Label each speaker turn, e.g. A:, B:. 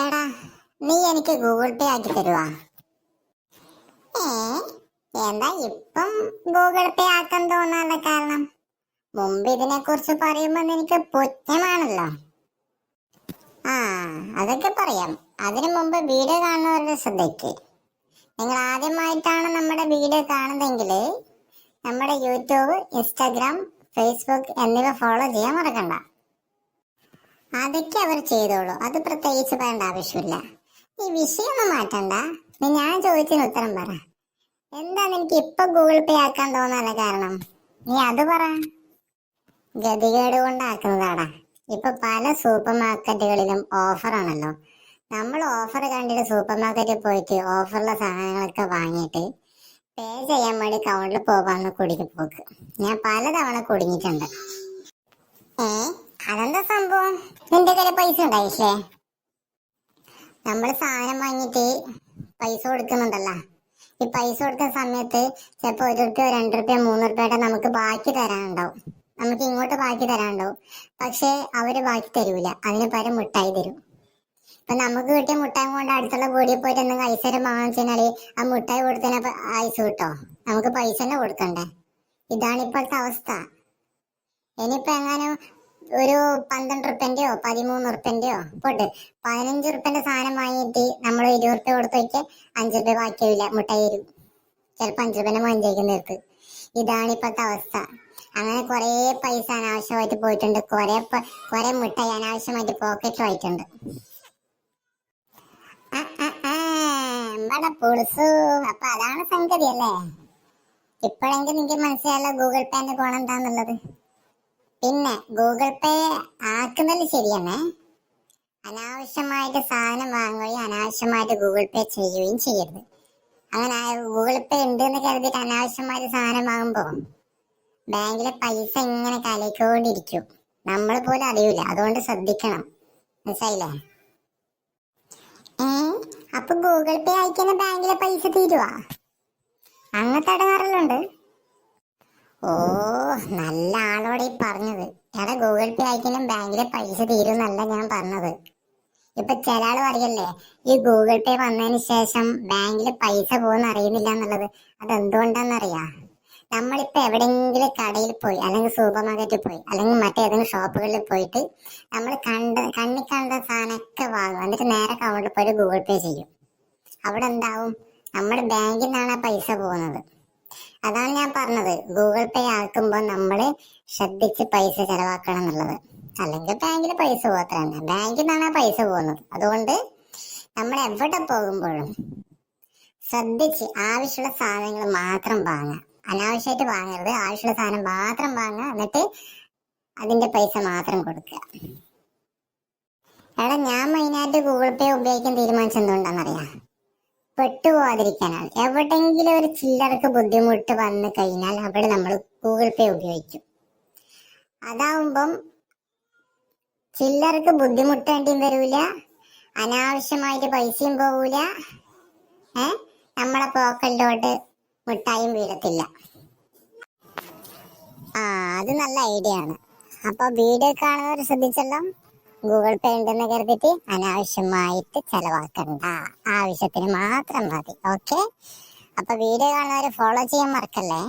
A: എടാ നീ എനിക്ക് ഗൂഗിൾ പേ ആക്കി തരുവാ. ഏ എന്താ ഇപ്പം ഗൂഗിൾ പേ ആക്കാൻ തോന്നാനുള്ള കാരണം? മുമ്പ് ഇതിനെ കുറിച്ച് പറയുമ്പോ എനിക്ക് പുച്ഛമാണല്ലോ. ആ അതൊക്കെ പറയാം. അതിനു മുമ്പ് വീഡിയോ കാണുന്നവരുടെ ശ്രദ്ധയ്ക്ക്. നിങ്ങൾ ആദ്യമായിട്ടാണ് നമ്മുടെ വീഡിയോ കാണുന്നതെങ്കിൽ നമ്മുടെ യൂട്യൂബ് ഇൻസ്റ്റാഗ്രാം ഫേസ്ബുക്ക് എന്നിവ ഫോളോ ചെയ്യാൻ മറക്കണ്ട. അതൊക്കെ അവർ ചെയ്തോളൂ. അത് പ്രത്യേകിച്ച് പറയേണ്ട ആവശ്യമില്ല. ഈ വിഷയമൊന്നും മാറ്റണ്ട. നീ ഞാൻ ചോദിച്ചതിന് ഉത്തരം പറ. എന്താ നിനക്ക് ഇപ്പൊ ഗൂഗിൾ പേ ആക്കാൻ തോന്നാനുള്ള കാരണം? നീ അത് പറ. ഗതികേട് കൊണ്ടാക്കുന്നതാടാ. ഇപ്പൊ പല സൂപ്പർ മാർക്കറ്റുകളിലും ഓഫറാണല്ലോ നമ്മൾ ഓഫർ കണ്ടിട്ട് സൂപ്പർ മാർക്കറ്റിൽ പോയിട്ട് ഓഫറുള്ള സാധനങ്ങളൊക്കെ വാങ്ങിയിട്ട് പേ ചെയ്യാൻ വേണ്ടി കൗണ്ടിൽ പോകാമെന്ന് കുടുങ്ങി പോക്ക്. ഞാൻ പലതവണ കുടുങ്ങിയിട്ടുണ്ട് ഏ? അതെന്താ സംഭവം? നിന്റെ കയ്യിൽ പൈസ ഉണ്ടായില്ലേ? നമ്മൾ സാധനം വാങ്ങിയിട്ട് പൈസ കൊടുക്കുന്നുണ്ടല്ലോ. ഈ പൈസ കൊടുക്കുന്ന സമയത്ത് ചിലപ്പോൾ ഒരു റുപ്യ രണ്ട് റുപ്യ മൂന്ന് റുപ്യയുടെ നമുക്ക് ബാക്കി തരാനുണ്ടാവും. നമുക്ക് ഇങ്ങോട്ട് ബാക്കി തരാനുണ്ടാവും. പക്ഷേ അവർ ബാക്കി തരൂല. അതിന് പകരം മുട്ടായി തരും. ഇപ്പൊ നമുക്ക് കിട്ടിയ മുട്ടായി കൊണ്ട് അടുത്തുള്ള കൂടി പോയിട്ട് എന്തെങ്കിലും ഐസ് തരം വാങ്ങിച്ചാൽ ആ മുട്ടായി കൊടുത്തതിന് ഐസ് കിട്ടോ? നമുക്ക് പൈസ തന്നെ കൊടുക്കണ്ടേ? ഇതാണ് ഇപ്പോഴത്തെ അവസ്ഥ. ഇനിയിപ്പോ എങ്ങാനും ഒരു പന്ത്രണ്ട് റുപ്യന്റെയോ പതിമൂന്ന് റുപ്യന്റെയോ പോട്ട്. പതിനഞ്ച് റുപ്യന്റെ സാധനം വാങ്ങിയിട്ട് നമ്മൾ ഇരുപത് റുപ്യ കൊടുത്ത് നോക്കിയാൽ അഞ്ച് റുപ്യ ബാക്കിയില്ല മുട്ടായി വരും ചിലപ്പോൾ അഞ്ച് റുപ്യന്റെ മഞ്ചേക്കുന്ന നിർത്ത് ഇതാണ് ഇപ്പോഴത്തെ അവസ്ഥ. അങ്ങനെ കുറേ പൈസ അനാവശ്യമായിട്ട് പോയിട്ടുണ്ട്. കുറേ കുറേ മുട്ടായി അനാവശ്യമായിട്ട് പോക്കറ്റ് ആയിട്ടുണ്ട്. അപ്പൊ അതാണ് സംഗതി അല്ലേ? ഇപ്പോഴെങ്കിൽ നിങ്ങൾക്ക് മനസ്സിലായല്ലോ ഗൂഗിൾ പേന്റെ ഗുണം എന്താന്നുള്ളത്. പിന്നെ ഗൂഗിൾ പേ ആക്കുന്നത് ശരിയെന്നേ. അനാവശ്യമായിട്ട് സാധനം വാങ്ങുകയും അനാവശ്യമായിട്ട് ഗൂഗിൾ പേ ചെയ്യുകയും ചെയ്യരുത്. അങ്ങനെ ഗൂഗിൾ പേ ഉണ്ട് എന്ന് കരുതിയിട്ട് അനാവശ്യമായിട്ട് സാധനം വാങ്ങുമ്പോൾ ബാങ്കിലെ പൈസ ഇങ്ങനെ കലക്കൊണ്ടിരിക്കും നമ്മൾ പോലും അറിയില്ല അതുകൊണ്ട് ശ്രദ്ധിക്കണം. മനസ്സിലായില്ലേ? ഏ? അപ്പൊ ഗൂഗിൾ പേ അയക്കുന്ന ബാങ്കിലെ പൈസ തീരുവാ? അങ്ങനത്തെ ഇടങ്ങാറലുണ്ട് ഓ നല്ല ആളോടെ ഈ പറഞ്ഞത്. എടാ ഗൂഗിൾ പേ അയക്കണം ബാങ്കിലെ പൈസ തീരുന്നല്ല ഞാൻ പറഞ്ഞത്. ഇപ്പൊ ചില ആൾ പറയല്ലേ ഈ ഗൂഗിൾ പേ വന്നതിന് ശേഷം ബാങ്കിൽ പൈസ പോകുന്ന അറിയുന്നില്ല എന്നുള്ളത് അത് എന്തുകൊണ്ടാന്നറിയാ നമ്മളിപ്പോ എവിടെയെങ്കിലും കടയിൽ പോയി അല്ലെങ്കിൽ സൂപ്പർ മാർക്കറ്റിൽ പോയി അല്ലെങ്കിൽ മറ്റേതെങ്കിലും ഷോപ്പുകളിൽ പോയിട്ട് നമ്മൾ കണ്ട കണ്ണി കണ്ട സാധനമൊക്കെ വാങ്ങും. എന്നിട്ട് നേരെ കൗണ്ടിൽ പോയിട്ട് ഗൂഗിൾ പേ ചെയ്യും. അവിടെ എന്താവും നമ്മുടെ ബാങ്കിൽ നിന്നാണ് പൈസ പോകുന്നത്. അതാണ് ഞാൻ പറഞ്ഞത്. ഗൂഗിൾ പേ ആക്കുമ്പോൾ നമ്മൾ ശ്രദ്ധിച്ച് പൈസ ചെലവാക്കണം എന്നുള്ളത്. അല്ലെങ്കിൽ ബാങ്കിൽ പൈസ പോകത്ര ബാങ്കിൽ നിന്നാണ് പൈസ പോകുന്നത്. അതുകൊണ്ട് നമ്മൾ എവിടെ പോകുമ്പോഴും ശ്രദ്ധിച്ച് ആവശ്യമുള്ള സാധനങ്ങൾ മാത്രം വാങ്ങുക. അനാവശ്യമായിട്ട് വാങ്ങരുത്. ആവശ്യമുള്ള സാധനം മാത്രം വാങ്ങുക. എന്നിട്ട് അതിന്റെ പൈസ മാത്രം കൊടുക്കുക. എടാ ഞാൻ മെയിനായിട്ട് ഗൂഗിൾ പേ ഉപയോഗിക്കാൻ തീരുമാനിച്ചത് എന്തുകൊണ്ടാണെന്നറിയാം? പെട്ടുപോകാതിരിക്കാനാണ്. എവിടെങ്കിലും ഒരു ചില്ലറക്ക് ബുദ്ധിമുട്ട് വന്നു കഴിഞ്ഞാൽ അവിടെ നമ്മൾ ഗൂഗിൾ പേ ഉപയോഗിക്കും. അതാവുമ്പം ചില്ലറക്ക് ബുദ്ധിമുട്ടേണ്ടിയും വരൂല അനാവശ്യമായിട്ട് പൈസയും പോകൂല ഏ? നമ്മളെ പോക്കലിലോട്ട് മുട്ടായും വീഴത്തില്ല. ആ അത് നല്ല ഐഡിയ ആണ്. അപ്പൊ വീഡിയോ കാണുന്നവർ ശ്രദ്ധിച്ചല്ലോ. ഗൂഗിൾ പേ ഉണ്ടെന്ന് കരുതിയിട്ട് അനാവശ്യമായിട്ട് ചെലവാക്കണ്ട. ആവശ്യത്തിന് മാത്രം മതി. ഓക്കെ അപ്പൊ വീഡിയോ കാണുന്നവർ ഫോളോ ചെയ്യാൻ മറക്കല്ലേ?